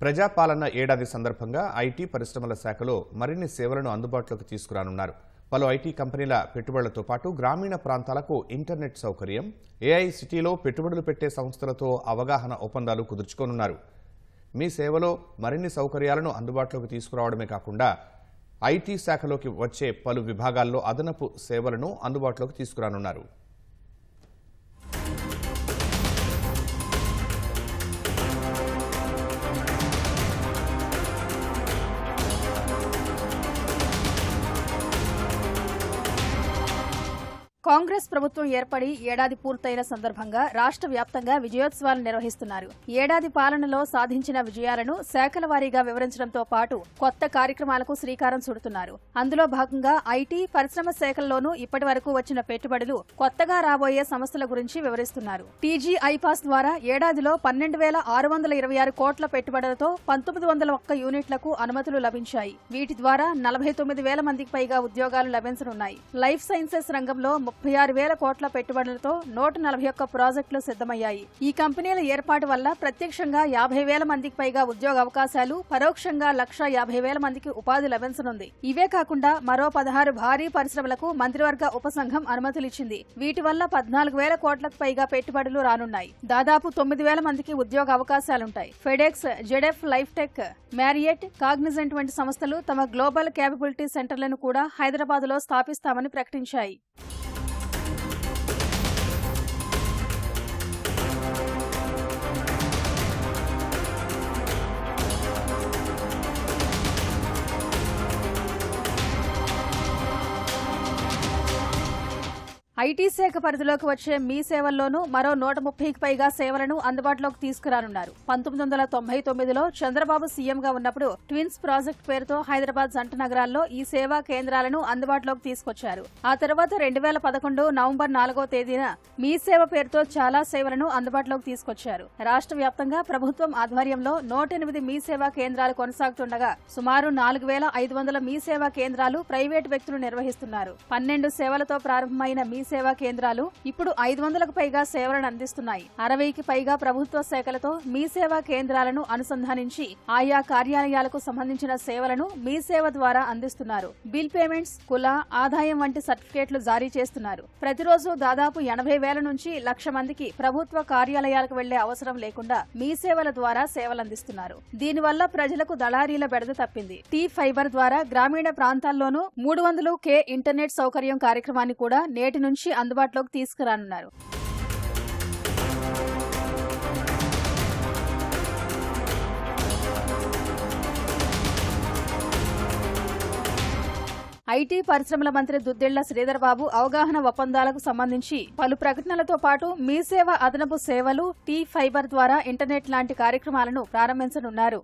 ప్రజాపాలన ఏడాది సందర్భంగా ఐటీ పరిశ్రమల శాఖలో మరిన్ని సేవలను అందుబాటులోకి తీసుకురానున్నారు. పలు ఐటీ కంపెనీల పెట్టుబడులతో పాటు గ్రామీణ ప్రాంతాలకు ఇంటర్నెట్ సౌకర్యం ఏఐ సిటీలో పెట్టుబడులు పెట్టే సంస్థలతో అవగాహన ఒప్పందాలు కుదుర్చుకోనున్నారు. మీ సేవలో మరిన్ని సౌకర్యాలను అందుబాటులోకి తీసుకురావడమే కాకుండా ఐటీ శాఖలోకి వచ్చే పలు విభాగాల్లో అదనపు సేవలను అందుబాటులోకి తీసుకురానున్నారు. కాంగ్రెస్ ప్రభుత్వం ఏర్పడి ఏడాది పూర్తయిన సందర్భంగా రాష్ట్ర వ్యాప్తంగా విజయోత్సవాలు నిర్వహిస్తున్నారు. ఏడాది పాలనలో సాధించిన విజయాలను శాఖల వారీగా వివరించడంతో పాటు కొత్త కార్యక్రమాలకు శ్రీకారం చుడుతున్నారు. అందులో భాగంగా ఐటీ పరిశ్రమ శాఖల్లోనూ ఇప్పటి వరకు వచ్చిన పెట్టుబడులు కొత్తగా రాబోయే సంస్థల గురించి వివరిస్తున్నారు. టీజీ ఐపాస్ ద్వారా ఏడాదిలో పన్నెండు వేల ఆరు వందల ఇరవై ఆరు కోట్ల పెట్టుబడులతో పంతొమ్మిది వందల ఒక్క యూనిట్లకు అనుమతులు లభించాయి. వీటి ద్వారా నలభై తొమ్మిది వేల మందికి పైగా ఉద్యోగాలు లభించనున్నాయి. లైఫ్ సైన్సెస్ రంగంలో ముప్పై ఆరు వేల కోట్ల పెట్టుబడులతో నూట నలభై ఒక్క ప్రాజెక్టులు సిద్దమయ్యాయి ఈ కంపెనీల ఏర్పాటు వల్ల ప్రత్యక్షంగా యాభై వేల మందికి పైగా ఉద్యోగ అవకాశాలు పరోక్షంగా లక్ష యాభై వేల మందికి ఉపాధి లభించనుంది. ఇవే కాకుండా మరో పదహారు భారీ పరిశ్రమలకు మంత్రివర్గ ఉపసంఘం అనుమతులిచ్చింది. వీటి వల్ల పద్నాలుగు వేల కోట్లకు పైగా పెట్టుబడులు రానున్నాయి. దాదాపు తొమ్మిది వేల మందికి ఉద్యోగ అవకాశాలుంటాయి. FedEx ZF life tech Marriott Cognizant వంటి సంస్థలు తమ గ్లోబల్ క్యాపబిలిటీ సెంటర్లను కూడా హైదరాబాద్లో స్థాపిస్తామని ప్రకటించాయి. ఐటీ శాఖ పరిధిలోకి వచ్చే మీ సేవల్లోనూ మరో నూట ముప్పైకి పైగా సేవలను అందుబాటులోకి తీసుకురానున్నారు. పంతొమ్మిది వందల తొంభై తొమ్మిదిలో చంద్రబాబు సీఎంగా ఉన్నప్పుడు ట్విన్స్ ప్రాజెక్ట్ పేరుతో హైదరాబాద్ జంట నగరాల్లో ఈ సేవా కేంద్రాలను అందుబాటులోకి తీసుకొచ్చారు. ఆ తర్వాత రెండు వేల పదకొండు నవంబర్ నాలుగో తేదీన మీ సేవ పేరుతో చాలా సేవలను అందుబాటులోకి తీసుకొచ్చారు. రాష్ట్ర వ్యాప్తంగా ప్రభుత్వం ఆధ్వర్యంలో నూట ఎనిమిది మీ సేవా కేంద్రాలు కొనసాగుతుండగా సుమారు నాలుగు వేల ఐదు వందల మీ సేవా కేంద్రాలు ప్రైవేటు వ్యక్తులు నిర్వహిస్తున్నారు. పన్నెండు సేవలతో ప్రారంభమైన మీ సేవా కేంద్రాలు ఇప్పుడు ఐదు వందలకు పైగా సేవలను అందిస్తున్నాయి. అరవైకి పైగా ప్రభుత్వ శాఖలతో మీ సేవా కేంద్రాలను అనుసంధానించి ఆయా కార్యాలయాలకు సంబంధించిన సేవలను మీ సేవ ద్వారా అందిస్తున్నారు. బిల్ పేమెంట్స్ కుల ఆదాయం వంటి సర్టిఫికేట్లు జారీ చేస్తున్నారు. ప్రతిరోజు దాదాపు ఎనభై వేల నుంచి లక్ష మందికి ప్రభుత్వ కార్యాలయాలకు వెళ్ళే అవసరం లేకుండా మీ సేవల ద్వారా సేవలందిస్తున్నారు దీనివల్ల ప్రజలకు దళారీల బెడద తప్పింది. టీ ఫైబర్ ద్వారా గ్రామీణ ప్రాంతాల్లోనూ మూడు వందలు కే ఇంటర్నెట్ సౌకర్యం కార్యక్రమాన్ని కూడా నేటి నుంచి అందుబాటులోకి తీసుకురానున్నారు. ఐటీ పరిశ్రమల మంత్రి దుద్దిళ్ళ శ్రీధర్ బాబు అవగాహన ఒప్పందాలకు సంబంధించి పలు ప్రకటనలతో పాటు మీ సేవ అదనపు సేవలు టీ ఫైబర్ ద్వారా ఇంటర్నెట్ లాంటి కార్యక్రమాలను ప్రారంభించనున్నారు.